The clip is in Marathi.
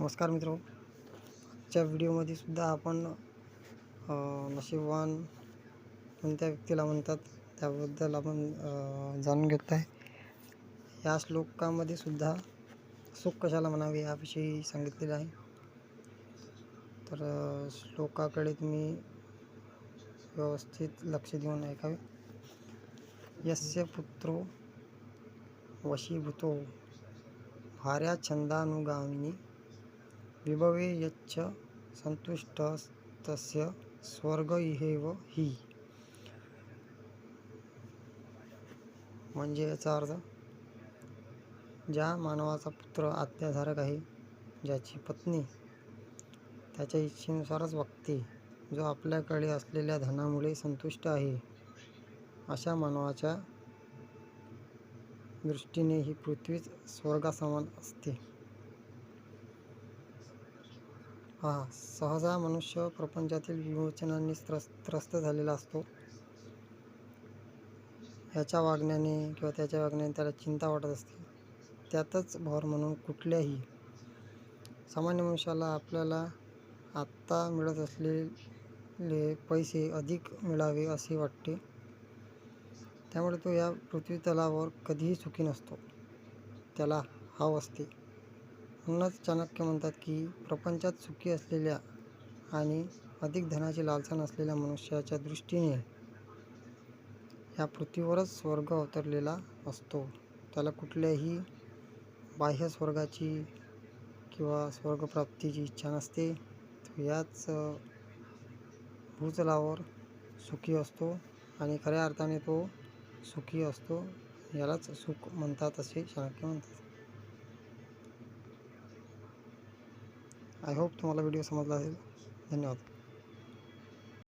नमस्कार मित्र. आजच्या व्हिडिओमध्ये सुद्धा आपण नशीबवान कोणत्या व्यक्तीला म्हणतात त्याबद्दल आपण जाणून घेत आहे या श्लोकामध्ये सुद्धा सुख कशाला म्हणावे याविषयी सांगितलेलं आहे. तर श्लोकाकडे तुम्ही व्यवस्थित लक्ष देऊन ऐकावे. यस्य पुत्रो वशीभूतो भाऱ्या छंदानुगामिनी विभवे यच्च संतुष्ट तस्य स्वर्ग इहेव ही। म्हणजे याचा अर्थ ज्या मानवाचा पुत्र आज्ञाधारक आहे ज्याची पत्नी त्याच्या इच्छेनुसारच वागते जो आपल्याकडे असलेल्या धनामुळे संतुष्ट आहे अशा मानवाच्या दृष्टीने ही पृथ्वीच स्वर्गासमान असते. हा सहजा मनुष्य प्रपंचातील विमोचनाने त्रस त्रस्त झालेला असतो. ह्याच्या वागण्याने किंवा त्याच्या वागण्याने त्याला चिंता वाटत असते. त्यातच भर म्हणून कुठल्याही सामान्य मनुष्याला आपल्याला आत्ता मिळत असलेले पैसे अधिक मिळावे असे वाटते. त्यामुळे तो या पृथ्वीतलावर कधीही सुखी नसतो. त्याला हाव असते. म्हणूनच चाणक्य म्हणतात की प्रपंचात सुखी असलेल्या आणि अधिक धनाची लालसा नसलेल्या मनुष्याच्या दृष्टीने या पृथ्वीवरच स्वर्ग अवतरलेला असतो. त्याला कुठल्याही बाह्य स्वर्गाची किंवा स्वर्गप्राप्तीची इच्छा नसते. तो याच भूचलावर भूतलावर सुखी असतो आणि खऱ्या अर्थाने तो सुखी असतो. यालाच सुख म्हणतात असे चाणक्य म्हणतात. आय होप तुम्हाला व्हिडिओ समजला असेल धन्यवाद